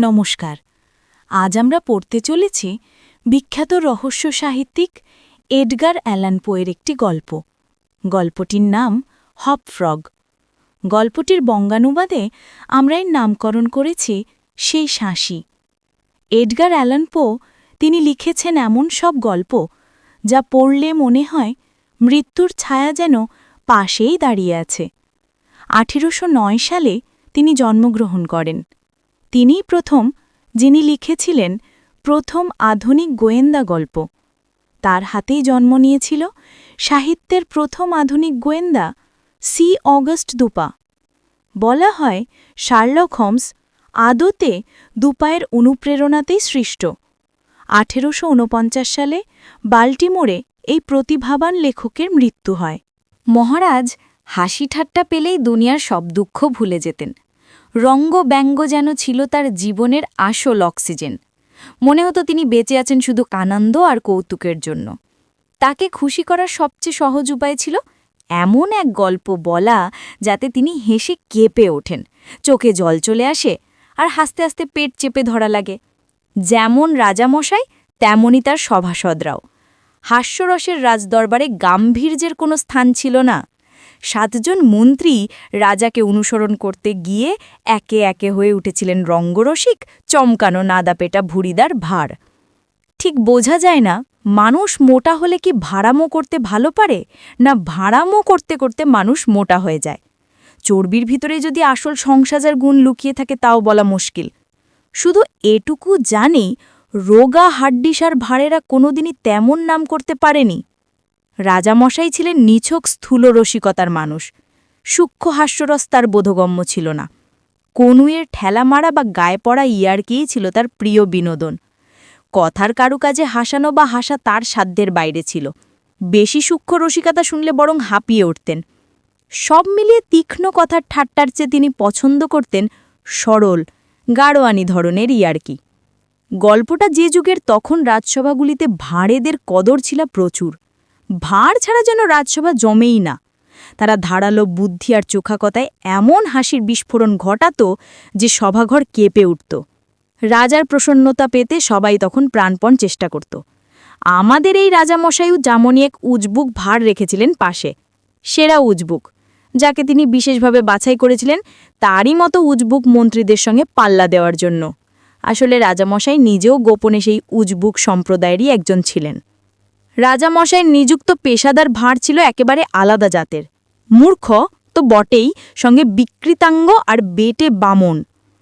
নমস্কার। আজ আমরা পড়তে চলেছি বিখ্যাত রহস্য সাহিত্যিক এডগার অ্যালান পোয়ের একটি গল্প। গল্পটির নাম হপ ফ্রগ। গল্পটির বঙ্গানুবাদে আমরা এর নামকরণ করেছি সেই শাঁসি। এডগার অ্যালান পো তিনি লিখেছেন এমন সব গল্প যা পড়লে মনে হয় মৃত্যুর ছায়া যেন পাশেই দাঁড়িয়ে আছে। আঠেরোশো নয় সালে তিনি জন্মগ্রহণ করেন। তিনিই প্রথম যিনি লিখেছিলেন প্রথম আধুনিক গোয়েন্দা গল্প। তার হাতেই জন্ম নিয়েছিল সাহিত্যের প্রথম আধুনিক গোয়েন্দা সি অগস্ট দুপা। বলা হয় শার্লক হোমস আদতে দুপায়ের অনুপ্রেরণাতেই সৃষ্ট। আঠেরোশো ঊনপঞ্চাশ সালে বাল্টিমোরে এই প্রতিভাবান লেখকের মৃত্যু হয়। মহারাজ হাসি ঠাট্টা পেলেই দুনিয়ার সব দুঃখ ভুলে যেতেন। রঙ্গ ব্যঙ্গ যেন ছিল তার জীবনের আসল অক্সিজেন। মনে হতো তিনি বেঁচে আছেন শুধু আনন্দ আর কৌতুকের জন্য। তাকে খুশি করার সবচেয়ে সহজ উপায় ছিল এমন এক গল্প বলা যাতে তিনি হেসে কেঁপে ওঠেন। চোখে জল চলে আসে আর হাসতে হাসতে পেট চেপে ধরা লাগে। যেমন রাজামশাই তেমনই তার সভাসদরাও। হাস্যরসের রাজদরবারে গাম্ভীর্যের কোনো স্থান ছিল না। সাতজন মন্ত্রী রাজাকে অনুসরণ করতে গিয়ে একে একে হয়ে উঠেছিলেন রঙ্গরসিক, চমকানো নাদাপেটা ভুড়িদার ভার। ঠিক বোঝা যায় না, মানুষ মোটা হলে কি ভাড়ামো করতে ভালো পারে, না ভাড়ামো করতে করতে মানুষ মোটা হয়ে যায়? চর্বির ভিতরে যদি আসল সংসাজার গুণ লুকিয়ে থাকে তাও বলা মুশকিল। শুধু এটুকু জানি, রোগা হাড্ডিসার ভাড়েরা কোনোদিনই তেমন নাম করতে পারেনি। রাজামশাই ছিলেন নিছক স্থূল রসিকতার মানুষ। সূক্ষ্ম হাস্যরস তার বোধগম্য ছিল না। কনুয়ের ঠেলা মারা বা গায়ে পড়া ইয়ারকেই ছিল তার প্রিয় বিনোদন। কথার কারুকাজে হাসানো বা হাসা তার সাধ্যের বাইরে ছিল। বেশি সূক্ষ্ম রসিকতা শুনলে বরং হাঁপিয়ে উঠতেন। সব মিলিয়ে তীক্ষ্ণ কথার ঠাট্টার চেয়ে তিনি পছন্দ করতেন সরল গাড়োয়ানি ধরনের ইয়ার্কি। গল্পটা যে যুগের তখন রাজসভাগুলিতে ভাঁড়েদের কদর ছিল প্রচুর। ভাঁড় ছাড়া যেন রাজসভা জমেই না। তারা ধারালো বুদ্ধি আর চোখাকতায় এমন হাসির বিস্ফোরণ ঘটাত যে সভাঘর কেঁপে উঠত। রাজার প্রসন্নতা পেতে সবাই তখন প্রাণপণ চেষ্টা করত। আমাদের এই রাজামশাইও যেমনই এক উজবুক ভার রেখেছিলেন পাশে, সেরা উজবুক, যাকে তিনি বিশেষভাবে বাছাই করেছিলেন তারই মতো উজবুক মন্ত্রীদের সঙ্গে পাল্লা দেওয়ার জন্য। আসলে রাজামশাই নিজেও গোপনে সেই উজবুক সম্প্রদায়েরই একজন ছিলেন। রাজামশাইয়ের নিযুক্ত পেশাদার ভাঁড় ছিল একেবারে আলাদা জাতের। মূর্খ তো বটেই সঙ্গে বিকৃতাঙ্গ আর বেটে বামন।